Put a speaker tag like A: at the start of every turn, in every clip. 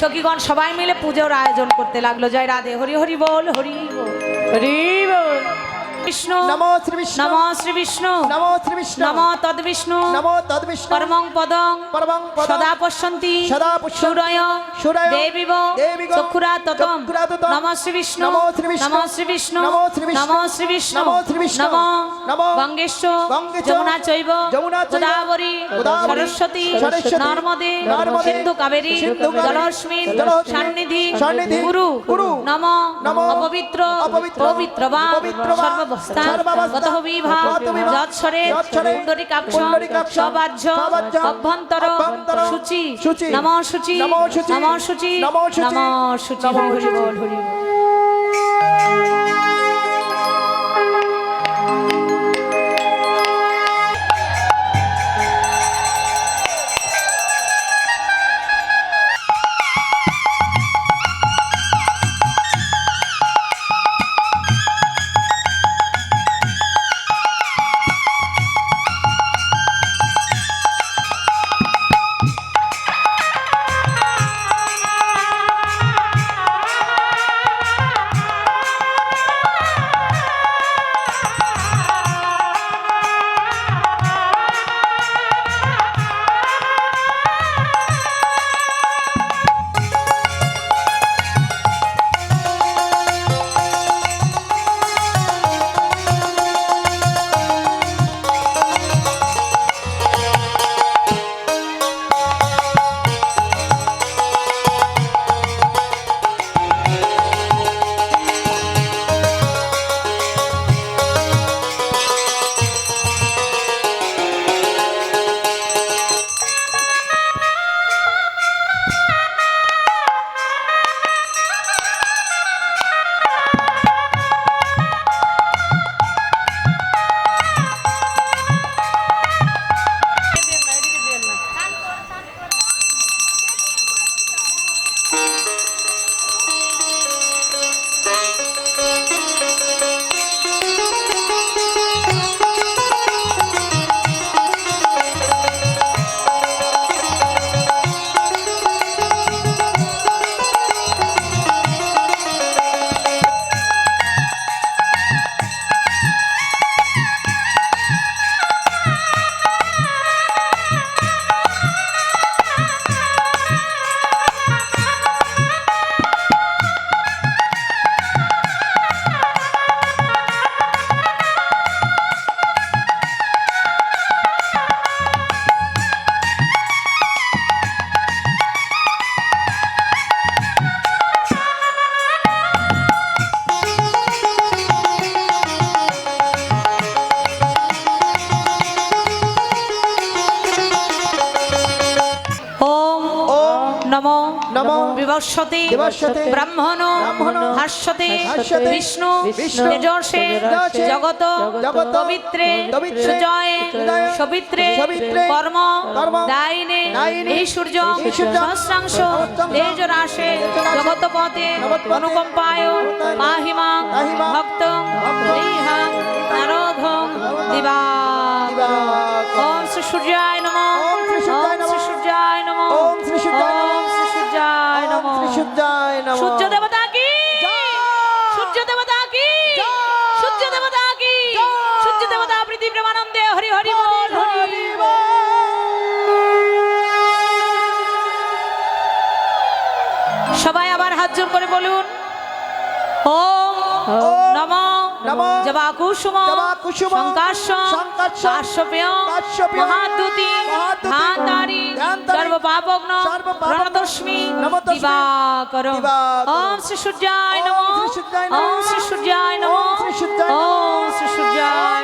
A: সখীগণ সবাই মিলে পুজোর আয়োজন করতে লাগল। জয় রাধে। হরি হরি বল হরি বল। হরি বল। বিষ্ণু
B: নমো শ্রী বিষ্ণু
A: নমো শ্রী বিষ্ণু
B: নমো শ্রী বিষ্ণু
A: নমো তদ বিষ্ণু
B: নমো তদ্বিষ্ণু
A: পরমং পদং
B: পরমং পদং
A: সদা পশ্যন্তি
B: সদা পশ্যন্তি
A: সুরয়
B: সুরয়
A: দেবিব
B: দেবিব
A: চক্ষুরা ততম নমঃ শ্রী বিষ্ণু
B: নমো শ্রী বিষ্ণু
A: নমঃ শ্রী বিষ্ণু
B: নমো শ্রী বিষ্ণু
A: নমঃ শ্রী বিষ্ণু
B: নমো শ্রী বিষ্ণু
A: নমঃ
B: নমো
A: গঙ্গেশ্ব
B: গঙ্গেশ
A: যমুনা চৈব
B: যমুনা
A: গোদাবরী সরস্বতী নর্মদে সিন্ধু কাবেরী
B: সিন্ধু
A: জলস্মিন সান্নিধি
B: সান্নিধি
A: গুরু
B: গুরু
A: নম
B: নমো
A: অপবিত্র
B: অপবিত্র
A: পবিত্র অভ্যন্তর শুচি নমঃ শুচি
B: নমঃ শুচি
A: নমঃ শুচি
B: নমঃ
A: নমঃ হরি। বল হরি বল। ব্রাহ্মণ হাস্যতে বিষ্ণু তেজসে জগত পবিত্রে সুজয়ে সবিত্রে কর্ম দায়িনে এই সূর্য সহস্রাংশ তেজ রাশে
B: জগৎপথে
A: অনুকম্পায় মাহিমা ভক্ত রিহং দিবা। ওম শ্রী সূর্যায় নমঃ।
B: ওম শ্রী সূর্যায় নমঃ। ওম শ্রী সূর্যায়
A: সূর্যায় নমঃ
B: শ্রী সূর্যায় নমঃ।
A: সূর্য দেবতা কি? সূর্য দেবতা কি? সূর্য দেবতা কি? সূর্য দেবতা প্রীতি প্রেমানন্দে হরি হরি বল হরি
B: হরি
A: সবাই আবার হাত জোর করে বলুন। ওম নম শঙ্কাশ্বম
B: শঙ্কাশ্বম
A: কাশ্যপেয়ম
B: কাশ্যপেয়ম
A: মহাদ্যুতি
B: মহাদ্যুতি নমতস্মি
A: দিবাকরম
B: দিবাকরম।
A: ওম শ্রী সূর্যায় নমঃ
B: ওম শ্রী সূর্যায় নমঃ।
A: ওম শ্রী সূর্যায়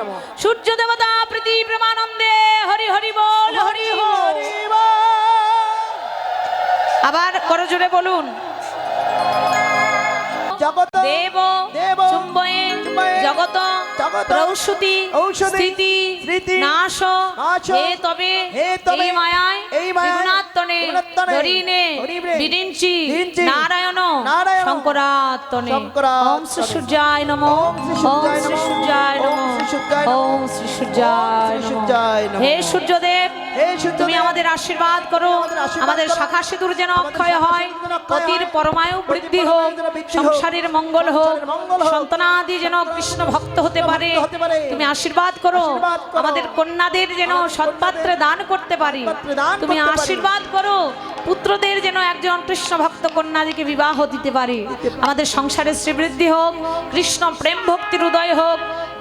A: নমঃ। সূর্য দেবতা প্রীতি প্রেমানন্দে হরি হরি বল হরি হরি। আবার করজোরে বলুন
B: জগত
A: দেব
B: দেব
A: চুম্বয়ে ঔষধি স্থিতি নাশ হে তবে
B: হে তবে
A: এই মায়ায়
B: এই
A: ত্রিগুণাত্মনে ধরিনে বিরিঞ্চি নারায়ণ শঙ্করাত্মনে। ওম শ্রী সূর্যায় নম।
C: ওম শ্রী সূর্যায় নমঃ। ওম শ্রী সূর্যায়
A: হে সূর্যদেব তুমি আমাদের আশীর্বাদ করো।
C: আমাদের।
A: শাখা সিঁদুর যেন অক্ষয় হয় পতির পরমায়ু বৃদ্ধি হোক সংসারের মঙ্গল হোক সন্তানাদি যেন কৃষ্ণ ভক্ত হতে পারে।
C: পারে।
A: তুমি আশীর্বাদ করো। আমাদের কন্যাদের যেন সৎপাত্রে দান করতে পারি। তুমি আশীর্বাদ করো। পুত্রদের যেন একজন কৃষ্ণ ভক্ত কন্যাদিকে বিবাহ দিতে পারে। আমাদের সংসারে শ্রীবৃদ্ধি হোক কৃষ্ণ প্রেম ভক্তির উদয় হোক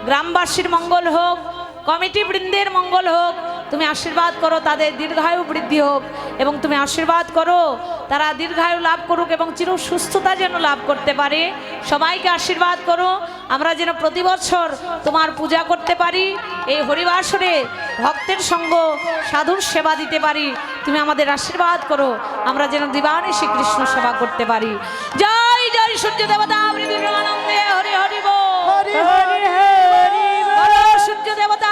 A: গ্রামবাসীর মঙ্গল হোক কমিটি বৃন্দের মঙ্গল হোক তুমি আশীর্বাদ করো তাদের দীর্ঘায়ু বৃদ্ধি হোক। এবং তুমি আশীর্বাদ করো তারা দীর্ঘায়ু লাভ করুক এবং চির সুস্থতা যেন লাভ করতে পারে। সবাইকে আশীর্বাদ করো। আমরা যেন প্রতি বছর তোমার পূজা করতে পারি এই হরিবাসরে ভক্তের সঙ্গ সাধুর সেবা দিতে পারি। তুমি আমাদের আশীর্বাদ করো আমরা যেন দিবানি শ্রীকৃষ্ণ সেবা করতে পারি। জয় জয় সূর্য দেবতা হরি হরি
C: হরি
A: সূর্য দেবতা।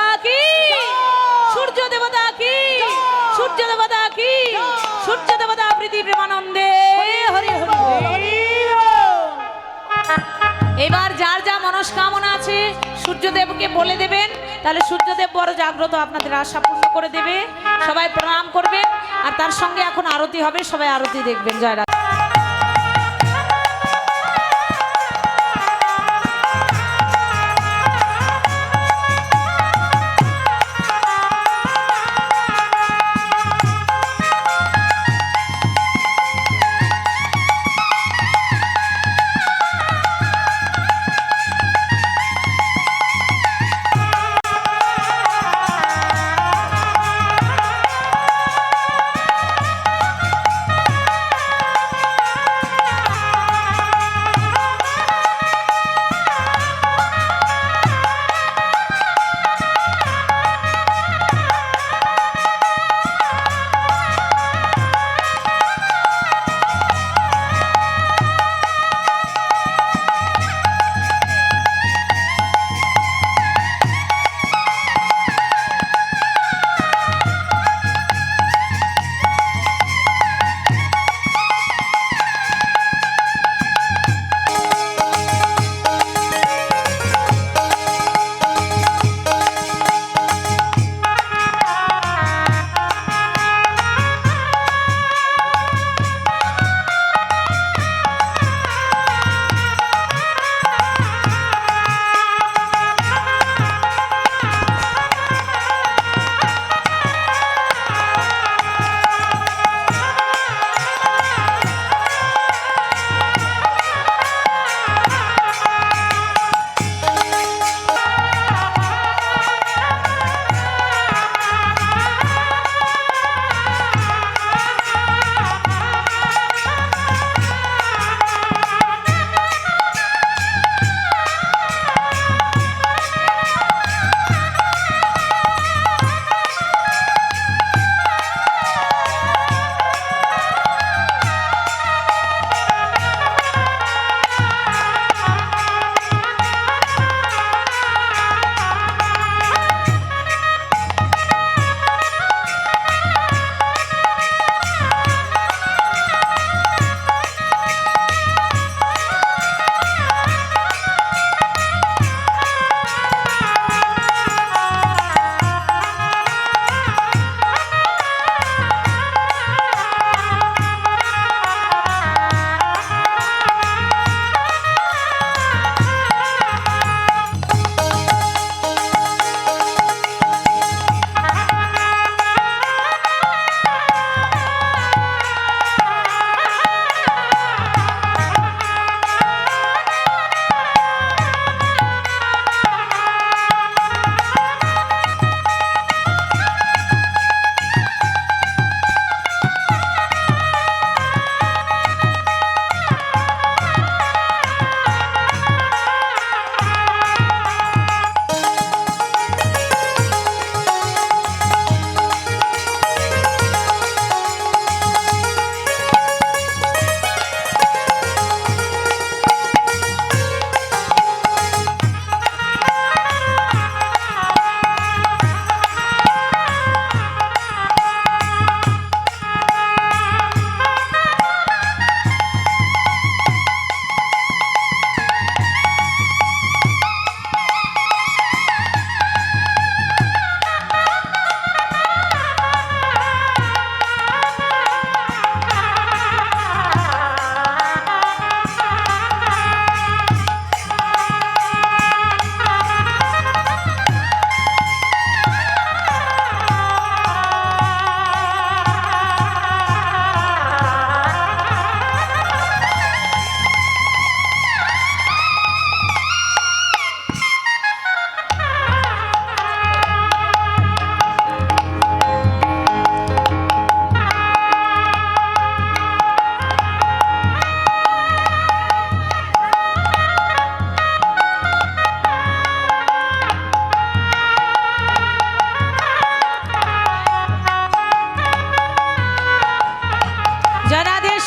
A: প্রেমানন্দে। হরি হরি এবার যার যা মনস্কামনা আছে সূর্যদেবকে বলে দেবেন। তাহলে সূর্যদেব বড় জাগ্রত আপনাদের আশা পূর্ণ করে দেবে। সবাই প্রণাম করবেন আর তার সঙ্গে এখন আরতি হবে সবাই আরতি দেখবেন। জয়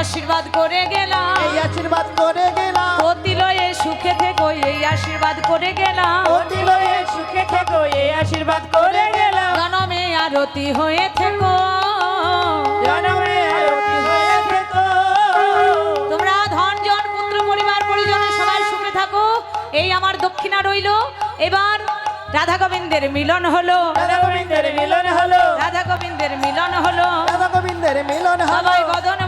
A: আশীর্বাদ
C: করে
A: গেলাম।
C: এই আশীর্বাদ করে গেলাম।
A: অতিলয়ে সুখে থেকো এই আশীর্বাদ করে গেলাম।
C: অতি লয়ে সুখে থেকো এই আশীর্বাদ করে গেলাম।
A: জনমে আরতি হয়ে থেকো।
C: জনমে হয়ে থেকো।
A: তোমরা ধন জন পুত্র পরিবার পরিজন সবাই সুখে থাকো। এই আমার দক্ষিণা রইল। এবার রাধা গোবিন্দের মিলন হলো।
C: রাধা গোবিন্দের মিলন হলো।
A: রাধা গোবিন্দের মিলন হলো।
C: রাধা গোবিন্দের মিলন হলো।
A: সবাই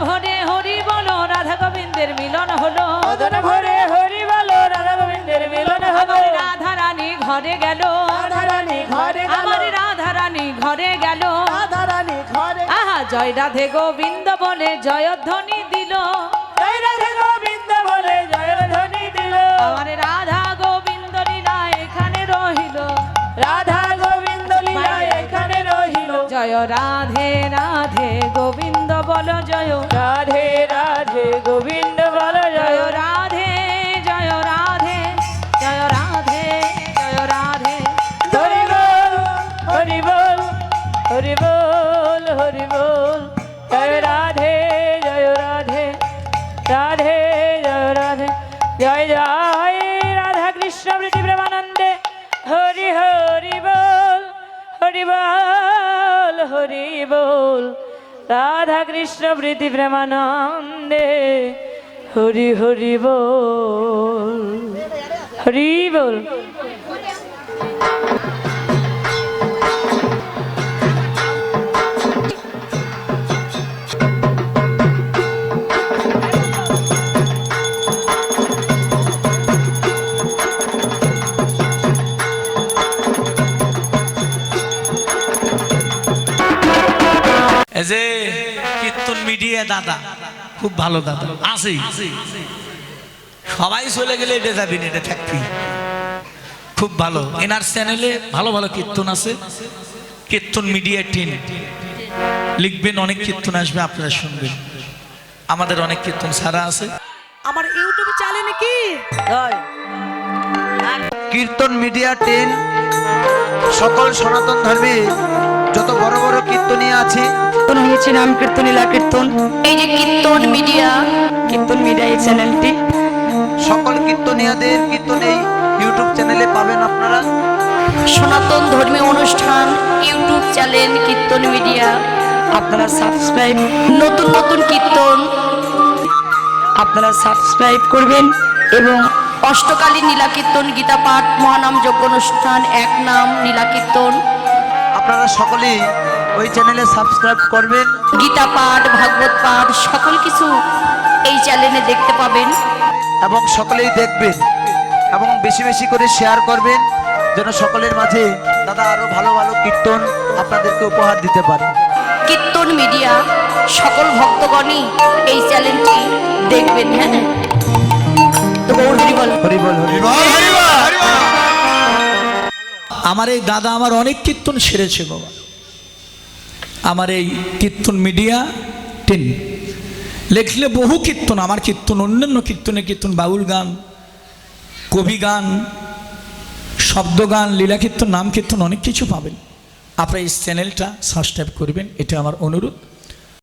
A: ভরে হরি বলো রাধা গোবিন্দের মিলন হলো।
C: বদন ভরে হরি বলো রাধা গোবিন্দের মিলন হলো।
A: রাধা রানী ঘরে গেল।
C: রাধা রানী ঘরে গেল।
A: আমার রাধা রানী ঘরে গেল।
C: রাধা রানী ঘরে
A: আহা জয় রাধে গোবিন্দ বলে জয়ধ্বনি দিল।
C: জয় রাধা গোবিন্দ বলে জয় ধ্বনি দিল।
A: আমার রাধা গোবিন্দ লীলা এখানে রহিল।
C: রাধা
A: জয় রাধে রাধে গোবিন্দ বল জয়
C: রাধে রাধে গোবিন্দ বল
A: জয়। রাধে জয় রাধে জয় রাধে জয় রাধে।
C: হরি বল হরি বল হরি বল হরি বল। জয় রাধে জয় রাধে রাধে জয় রাধে। জয় জয় রাধা কৃষ্ণ প্রীতি প্রেমানন্দে। হরি হরি হরি বল। রাধা কৃষ্ণ প্রীতি প্রেমানন্দে। হরি হরি বল। হরি বল।
D: এই যে কীর্তন মিডিয়া দাদা খুব ভালো দাদা। আসি সবাই চলে গেলে এটা যাবি এটা থাকবি। খুব ভালো। এনার চ্যানেলে ভালো ভালো কীর্তন আছে। কীর্তন মিডিয়া টিন লিখবেন অনেক কীর্তন আসবে আপনারা শুনবেন। আমাদের অনেক কীর্তন সারা আছে।
E: আমার ইউটিউব চ্যানেলে কি?
F: কীর্তন মিডিয়া টেন সকল সনাতন ধর্মে যত বড় বড় কীর্তনীয় আছে
E: হয়েছে নাম কীর্তন লীলা কীর্তন। এই যে কীর্তন মিডিয়া। কীর্তন মিডিয়া এই চ্যানেলটি।
F: সকল কীর্তনীয়দের কীর্তন এই ইউটিউব চ্যানেলে পাবেন আপনারা।
E: সনাতন ধর্মীয় অনুষ্ঠান ইউটিউব চ্যানেল কীর্তন মিডিয়া। আপনারা সাবস্ক্রাইব নতুন নতুন কীর্তন আপনারা সাবস্ক্রাইব করবেন এবং অষ্টকালী নীলা কীর্তন গীতা পাঠ মহানাম যজ্ঞ অনুষ্ঠান এক নাম নীলা কীর্তন।
F: আপনারা সকলেই ওই চ্যানেলে সাবস্ক্রাইব করবেন।
E: গীতা পাঠ ভাগবত পাঠ সকল কিছু এই চ্যানেলে দেখতে পাবেন।
F: এবং সকলেই দেখবেন এবং বেশি বেশি করে শেয়ার করবেন যেন সকলের মাঝে দাদা আরও ভালো ভালো কীর্তন আপনাদেরকে উপহার দিতে পারে।
E: কীর্তন মিডিয়া সকল ভক্তগণই এই চ্যানেলটি দেখবেন হ্যাঁ? তো গৌর হরি বল।
F: হরি বল হরি বল।
D: আমার এই দাদা আমার অনেক কীর্তন সেরেছে বাবা। আমার এই কীর্তন মিডিয়া টিন। লেখলে বহু কীর্তন, আমার কীর্তন, অন্যান্য কীর্তনে কীর্তন, বাউল গান, কবি গান, শব্দ গান, লীলা কীর্তন, নাম কীর্তন, অনেক কিছু পাবেন। আপনার এই চ্যানেলটা সাবস্ক্রাইব করবেন, এটা আমার অনুরোধ।